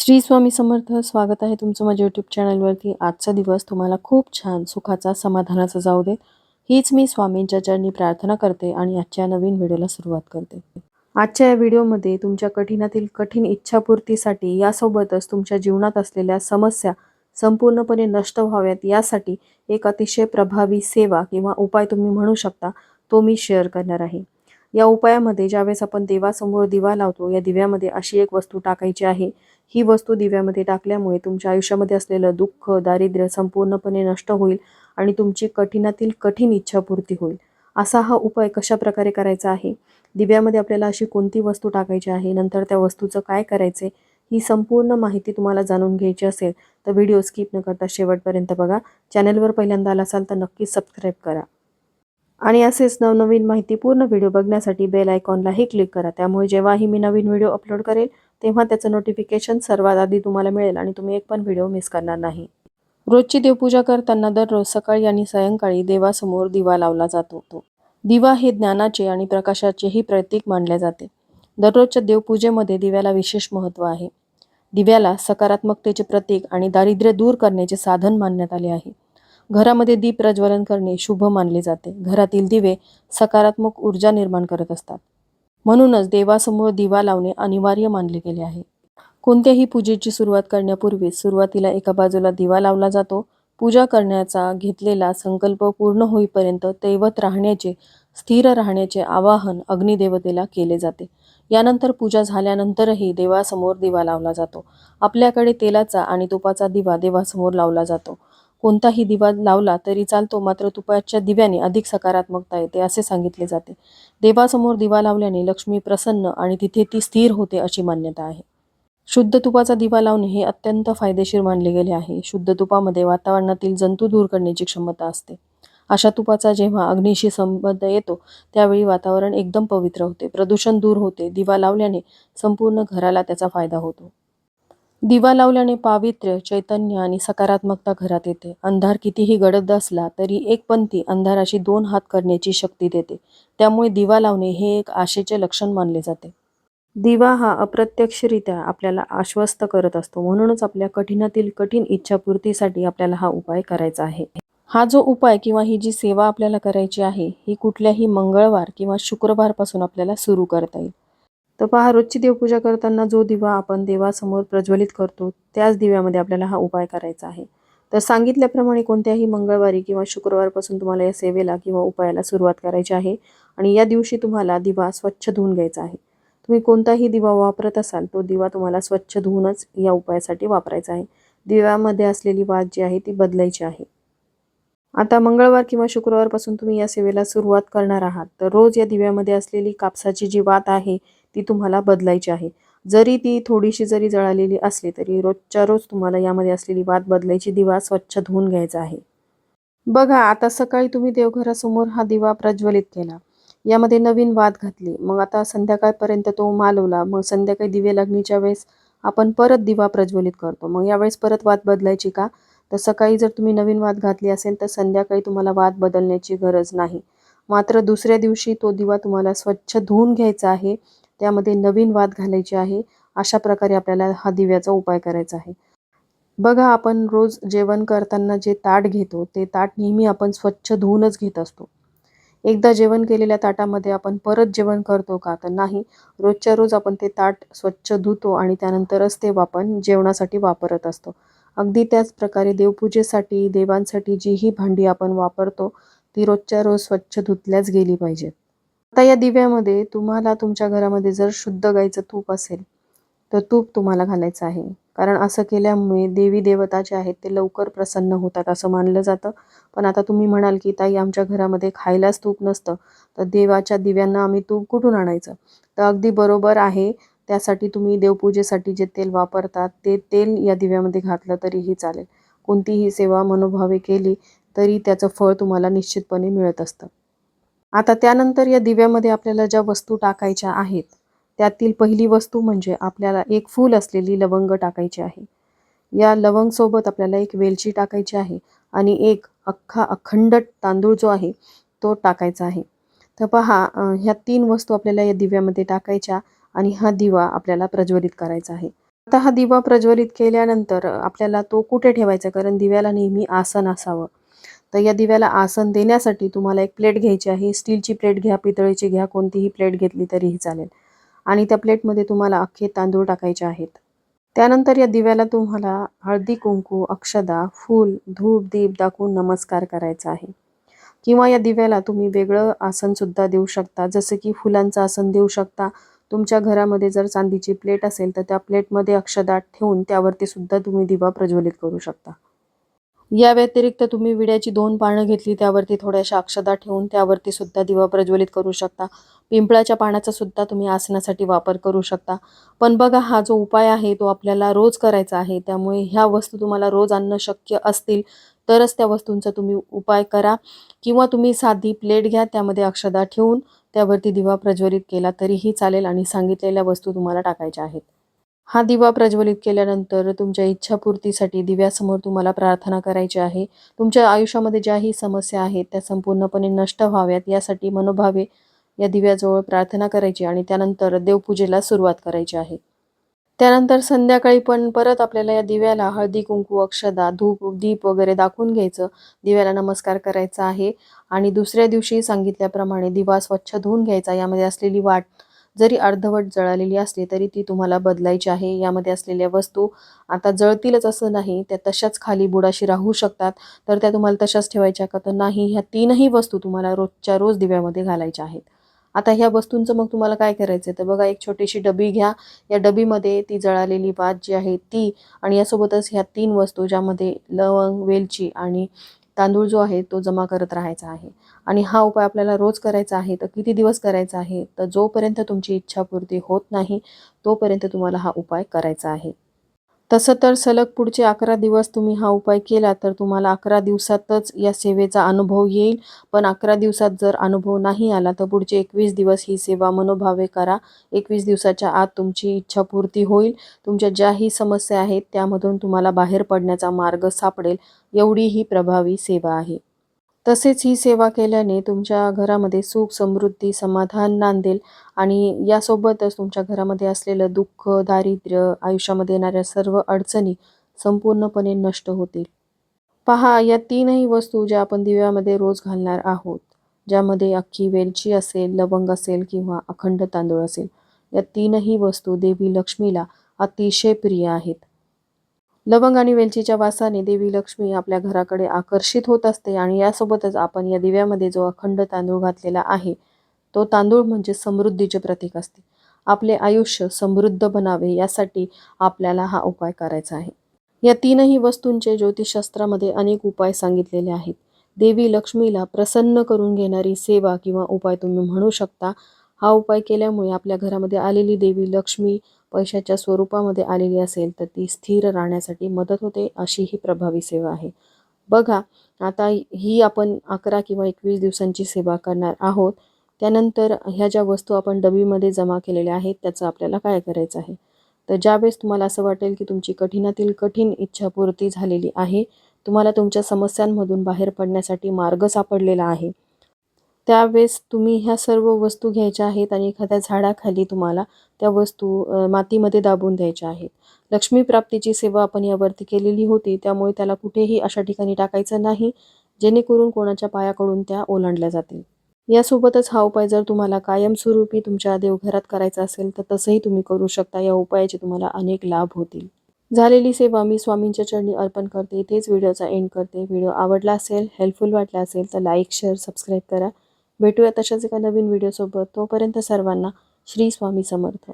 श्री स्वामी समर्थ स्वागत आहे तुमचं माझ्या यूट्यूब चॅनलवरती आजचा दिवस तुम्हाला खूप छान सुखाचा समाधानाचा जाऊ देत. हीच मी स्वामींच्या चरणी प्रार्थना करते आणि आजच्या नवीन व्हिडिओला सुरुवात करते. आजच्या या व्हिडिओमध्ये तुमच्या कठीणातील कठीण इच्छापूर्तीसाठी यासोबतच तुमच्या जीवनात असलेल्या समस्या संपूर्णपणे नष्ट व्हाव्यात यासाठी एक अतिशय प्रभावी सेवा किंवा उपाय तुम्ही म्हणू शकता तो मी शेअर करणार आहे. या उपायामध्ये ज्यावेळेस आपण देवासमोर दिवा लावतो या दिव्यामध्ये अशी एक वस्तू टाकायची आहे ही वस्तू दिव्यामध्ये टाकल्यामुळे तुमच्या आयुष्यामध्ये असलेलं दुःख दारिद्र्य संपूर्णपणे नष्ट होईल आणि तुमची कठीणातील कठीण इच्छापूर्ती होईल. असा हा उपाय कशा प्रकारे करायचा आहे? दिव्यामध्ये आपल्याला अशी कोणती वस्तू टाकायची आहे? नंतर त्या वस्तूचं काय करायचे? ही संपूर्ण माहिती तुम्हाला जाणून घ्यायची असेल तर व्हिडिओ स्किप न करता शेवटपर्यंत बघा. चॅनलवर पहिल्यांदा आला असाल तर नक्कीच सबस्क्राईब करा. आणि असेच नवनवीन माहिती पूर्ण व्हिडिओ बघण्यासाठी बेल आयकॉनलाही क्लिक करा. त्यामुळे जेव्हाही मी नवीन व्हिडिओ अपलोड करेल तेव्हा त्याचं नोटिफिकेशन सर्वात आधी तुम्हाला मिळेल आणि तुम्ही एक पण व्हिडिओ मिस करणार नाही. रोजची देवपूजा करताना दररोज सकाळी आणि सायंकाळी देवासमोर दिवा लावला जातो तो. दिवा हे ज्ञानाचे आणि प्रकाशाचेही प्रतीक मानले जाते. दररोजच्या देवपूजेमध्ये दिव्याला विशेष महत्त्व आहे. दिव्याला सकारात्मकतेचे प्रतीक आणि दारिद्र्य दूर करण्याचे साधन मानण्यात आले आहे. घरामध्ये दीप प्रज्वलन करणे शुभ मानले जाते. घरातील दिवे सकारात्मक ऊर्जा निर्माण करत असतात. म्हणूनच देवासमोर दिवा लावणे अनिवार्य मानले गेले आहे. कोणत्याही पूजेची सुरुवात करण्यापूर्वी सुरुवातीला एका बाजूला दिवा लावला जातो. पूजा करण्याचा घेतलेला संकल्प पूर्ण होईपर्यंत दैवत राहण्याचे स्थिर राहण्याचे आवाहन अग्निदेवतेला केले जाते. यानंतर पूजा झाल्यानंतरही देवासमोर दिवा लावला जातो. आपल्याकडे तेलाचा आणि तुपाचा दिवा देवासमोर लावला जातो. कोणताही दिवा लावला तरी चालतो मात्र तुपाच्या दिव्याने अधिक सकारात्मकता येते असे सांगितले जाते. देवासमोर दिवा लावल्याने लक्ष्मी प्रसन्न आणि तिथे ती स्थिर होते अशी मान्यता आहे. शुद्ध तुपाचा दिवा लावणे हे अत्यंत फायदेशीर मानले गेले आहे. शुद्ध तुपामध्ये वातावरणातील जंतू दूर करण्याची क्षमता असते. अशा तुपाचा जेव्हा अग्नीशी संबंध येतो त्यावेळी वातावरण एकदम पवित्र होते प्रदूषण दूर होते. दिवा लावल्याने संपूर्ण घराला त्याचा फायदा होतो. दिवा लावल्याने पावित्र्य चैतन्य आणि सकारात्मकता घरात येते. अंधार कितीही गडद असला तरी एक पंथी अंधाराशी दोन हात करण्याची शक्ती देते. त्यामुळे दिवा लावणे हे एक आशेचे लक्षण मानले जाते. दिवा हा अप्रत्यक्षरित्या आपल्याला आश्वस्त करत असतो. म्हणूनच आपल्या कठीणातील कठीण इच्छापूर्तीसाठी आपल्याला हा उपाय करायचा आहे. हा जो उपाय किंवा ही जी सेवा आपल्याला करायची आहे ही कुठल्याही मंगळवार किंवा शुक्रवारपासून आपल्याला सुरू करता येईल. तर पहा रोजची देवपूजा करताना जो दिवा आपण देवासमोर प्रज्वलित करतो त्याच दिव्यामध्ये आपल्याला हा उपाय करायचा आहे. तर सांगितल्याप्रमाणे कोणत्याही मंगळवारी किंवा शुक्रवारपासून तुम्हाला या सेवेला किंवा उपायाला सुरुवात करायची आहे आणि या दिवशी तुम्हाला दिवा स्वच्छ धुवून घ्यायचा आहे. तुम्ही कोणताही दिवा वापरत असाल तो दिवा तुम्हाला स्वच्छ धुवूनच या उपायासाठी वापरायचा आहे. दिव्यामध्ये असलेली वात जी आहे ती बदलायची आहे. आता मंगळवार किंवा शुक्रवारपासून तुम्ही या सेवेला सुरुवात करणार आहात. तर रोज या दिव्यामध्ये असलेली कापसाची जी वात आहे ती तुम्हाला बदलायची आहे. जरी ती थोडीशी जरी जळालेली असली तरी रोजच्या रोज तुम्हाला यामध्ये असलेली वात बदलायची दिवा स्वच्छ धुवून घ्यायचा आहे. बघा आता सकाळी तुम्ही देवघरासमोर हा दिवा प्रज्वलित केला. यामध्ये नवीन वाद घातली. मग आता संध्याकाळपर्यंत तो मालवला. मग संध्याकाळी दिवे लागणीच्या वेळेस आपण परत दिवा प्रज्वलित करतो. मग यावेळेस परत वाद बदलायची का? तर सकाळी जर तुम्ही नवीन वाद घातली असेल तर संध्याकाळी तुम्हाला वाद बदलण्याची गरज नाही. मात्र दुसऱ्या दिवशी तो दिवा तुम्हाला स्वच्छ धुवून घ्यायचा आहे. त्यामध्ये नवीन वाद घालायची आहे. अशा प्रकारे आपल्याला हा दिव्याचा उपाय करायचा आहे. बघा आपण रोज जेवण करताना जे ताट घेतो ते ताट नेहमी आपण स्वच्छ धुवूनच घेत असतो. एकदा जेवण केलेल्या ताटामध्ये आपण परत जेवण करतो का? तर नाही. रोजच्या रोज आपण ते ताट स्वच्छ धुतो आणि त्यानंतरच ते आपण जेवणासाठी वापरत असतो. अगदी त्याच प्रकारे देवपूजेसाठी देवांसाठी जी ही भांडी आपण वापरतो ती रोजच्या रोज स्वच्छ धुतल्याच गेली पाहिजेत. आता या दिव्यामध्ये तुम्हाला तुमच्या घरामध्ये जर शुद्ध गाईचं तूप असेल तर तूप तुम्हाला घालायचं आहे. कारण असं केल्यामुळे देवी देवता जे आहेत ते लवकर प्रसन्न होतात असं मानलं जातं. पण आता तुम्ही म्हणाल की ताई आमच्या घरामध्ये खायलाच तूप नसतं. तर देवाच्या दिव्यांना आम्ही तूप कुठून आणायचं? तर अगदी बरोबर आहे. त्यासाठी तुम्ही देवपूजेसाठी जे तेल वापरतात ते तेल या दिव्यामध्ये घातलं तरीही चालेल. कोणतीही सेवा मनोभावे केली तरी त्याचं फळ तुम्हाला निश्चितपणे मिळत असतं. आता त्यानंतर या दिव्यामध्ये आपल्याला ज्या वस्तू टाकायच्या आहेत त्यातील पहिली वस्तू म्हणजे आपल्याला एक फूल असलेली लवंग टाकायची आहे. या लवंगसोबत आपल्याला एक वेलची टाकायची आहे आणि एक अख्खा अखंड तांदूळ जो आहे तो टाकायचा आहे. तर पहा ह्या तीन वस्तू आपल्याला या दिव्यामध्ये टाकायच्या आणि हा दिवा आपल्याला प्रज्वलित करायचा आहे. आता हा दिवा प्रज्वलित केल्यानंतर आपल्याला तो कुठे ठेवायचा? कारण दिव्याला नेहमी आसन असावं. तर या दिव्याला आसन देण्यासाठी तुम्हाला एक प्लेट घ्यायची आहे. स्टीलची प्लेट घ्या पितळेची घ्या कोणतीही प्लेट घेतली तरीही चालेल. आणि त्या प्लेटमध्ये तुम्हाला अख्खे तांदूळ टाकायचे आहेत. त्यानंतर या दिव्याला तुम्हाला हळदी कुंकू अक्षदा फूल धूप दीप दाखवून नमस्कार करायचा आहे. किंवा या दिव्याला तुम्ही वेगळं आसनसुद्धा देऊ शकता. जसं की फुलांचं आसन देऊ शकता. तुमच्या घरामध्ये जर चांदीची प्लेट असेल तर त्या प्लेटमध्ये अक्षदा ठेवून त्यावरती सुद्धा तुम्ही दिवा प्रज्वलित करू शकता. या व्यतिरिक्त तुम्ही विड्याची दोन पानं घेतली त्यावरती थोड्याशा अक्षदा ठेवून त्यावरती सुद्धा दिवा प्रज्वलित करू शकता. पिंपळाच्या पानाचा सुद्धा तुम्ही आसनासाठी वापर करू शकता. पण बघा हा जो उपाय आहे तो आपल्याला रोज करायचा आहे. त्यामुळे ह्या वस्तू तुम्हाला रोज आणणं शक्य असतील तरच त्या वस्तूंचा तुम्ही उपाय करा. किंवा तुम्ही साधी प्लेट घ्या त्यामध्ये अक्षदा ठेवून त्यावरती दिवा प्रज्वलित केला तरीही चालेल आणि सांगितलेल्या वस्तू तुम्हाला टाकायच्या आहेत. हा दिवा प्रज्वलित केल्यानंतर तुमच्या इच्छापूर्तीसाठी दिव्यासमोर तुम्हाला प्रार्थना करायची आहे. तुमच्या आयुष्यामध्ये ज्याही समस्या आहेत त्या संपूर्णपणे नष्ट व्हाव्यात. यासाठी मनोभावे या दिव्याजवळ प्रार्थना करायची आणि त्यानंतर देवपूजेला सुरुवात करायची आहे. त्यानंतर संध्याकाळी पण परत आपल्याला या दिव्याला हळदी कुंकू अक्षदा धूप दीप वगैरे दाखवून घ्यायचं. दिव्याला नमस्कार करायचा आहे. आणि दुसऱ्या दिवशी सांगितल्याप्रमाणे दिवा स्वच्छ धुवून घ्यायचा. यामध्ये असलेली वाट जरी अर्धवट जळालेली असली तरी ती तुम्हाला बदलायची आहे. यामध्ये असलेल्या वस्तू आता जळतीलच असं नाही त्या तशाच खाली बुडाशी राहू शकतात. तर त्या तुम्हाला तशाच ठेवायच्या का? तर नाही ह्या तीनही वस्तू तुम्हाला रोजच्या रोज दिव्यामध्ये घालायच्या आहेत. आता ह्या वस्तूंचं मग तुम्हाला काय करायचं तर बघा एक छोटीशी डबी घ्या. या डबीमध्ये ती जळालेली वात जी आहे ती आणि यासोबतच ह्या तीन वस्तू ज्यामध्ये लवंग वेलची आणि तांदूळ जो आहे तो जमा करत राहायचा आहे. आणि हा उपाय आपल्याला रोज करायचा आहे तर किती दिवस करायचा आहे तर जोपर्यंत तुमची इच्छापूर्ती होत नाही तोपर्यंत तुम्हाला हा उपाय करायचा आहे. तसं तर सलग पुढचे अकरा दिवस तुम्ही हा उपाय केला तर तुम्हाला अकरा दिवसातच या सेवेचा अनुभव येईल. पण अकरा दिवसात जर अनुभव नाही आला तर पुढचे एकवीस दिवस ही सेवा मनोभावे करा. एकवीस दिवसाच्या आत तुमची इच्छापूर्ती होईल. तुमच्या ज्याही समस्या आहेत त्यामधून तुम्हाला बाहेर पडण्याचा मार्ग सापडेल. एवढी ही प्रभावी सेवा आहे. तसेच ही सेवा केल्याने तुमच्या घरामध्ये सुख समृद्धी समाधान नांदेल आणि यासोबतच तुमच्या घरामध्ये असलेलं दुःख दारिद्र्य आयुष्यामध्ये येणाऱ्या सर्व अडचणी संपूर्णपणे नष्ट होतील. पहा या तीनही वस्तू ज्या आपण दिव्यामध्ये रोज घालणार आहोत ज्यामध्ये अख्खी वेलची असेल लवंग असेल किंवा अखंड तांदूळ असेल या तीनही वस्तू देवी लक्ष्मीला अतिशय प्रिय आहेत. लवंग आणि वेलचीच्या वासाने देवी लक्ष्मी आपल्या घराकडे आकर्षित होत असते आणि यासोबतच आपण या दिव्यामध्ये जो अखंड तांदूळ घातलेला आहे तो तांदूळ म्हणजे समृद्धीचे प्रतीक असते. आपले आयुष्य समृद्ध बनावे यासाठी आपल्याला हा उपाय करायचा आहे. या तीनही वस्तूंचे ज्योतिषशास्त्रामध्ये अनेक उपाय सांगितलेले आहेत. देवी लक्ष्मीला प्रसन्न करून घेणारी सेवा किंवा उपाय तुम्ही म्हणू शकता. हा उपाय केल्यामुळे आपल्या घरामध्ये आलेली देवी लक्ष्मी पैशाच्या स्वरूपामध्ये आलेली असेल तर ती स्थिर राहण्यासाठी मदत होते अशी ही प्रभावी सेवा आहे. बघा आता ही आपण अकरा किंवा एकवीस दिवसांची सेवा करणार आहोत. त्यानंतर ह्या ज्या वस्तू आपण डबीमध्ये जमा केलेल्या आहेत त्याचं आपल्याला काय करायचं आहे? तर ज्यावेळेस तुम्हाला असं वाटेल की तुमची कठीणातील कठीण इच्छापूर्ती झालेली आहे तुम्हाला तुमच्या समस्यांमधून बाहेर पडण्यासाठी मार्ग सापडलेला आहे. त्यावेळेस तुम्ही ह्या सर्व वस्तू घ्यायच्या आहेत आणि एखाद्या झाडाखाली तुम्हाला त्या वस्तू मातीमध्ये दाबून द्यायच्या आहेत. लक्ष्मी प्राप्तीची सेवा आपण यावरती केलेली होती त्यामुळे त्याला कुठेही अशा ठिकाणी टाकायचं नाही जेणेकरून कोणाच्या पायाकडून त्या ओलांडल्या जातील. यासोबतच हा उपाय जर तुम्हाला कायमस्वरूपी तुमच्या देवघरात करायचा असेल तर तसंही तुम्ही करू शकता. या उपायाचे तुम्हाला अनेक लाभ होतील. झालेली सेवा मी स्वामींच्या चरणी अर्पण करते. तेच व्हिडिओचा एंड करते. व्हिडिओ आवडला असेल हेल्पफुल वाटला असेल तर लाईक शेअर सबस्क्राईब करा. भेटूया तशाच एका नवीन व्हिडिओसोबत तोपर्यंत सर्वांना श्री स्वामी समर्थ.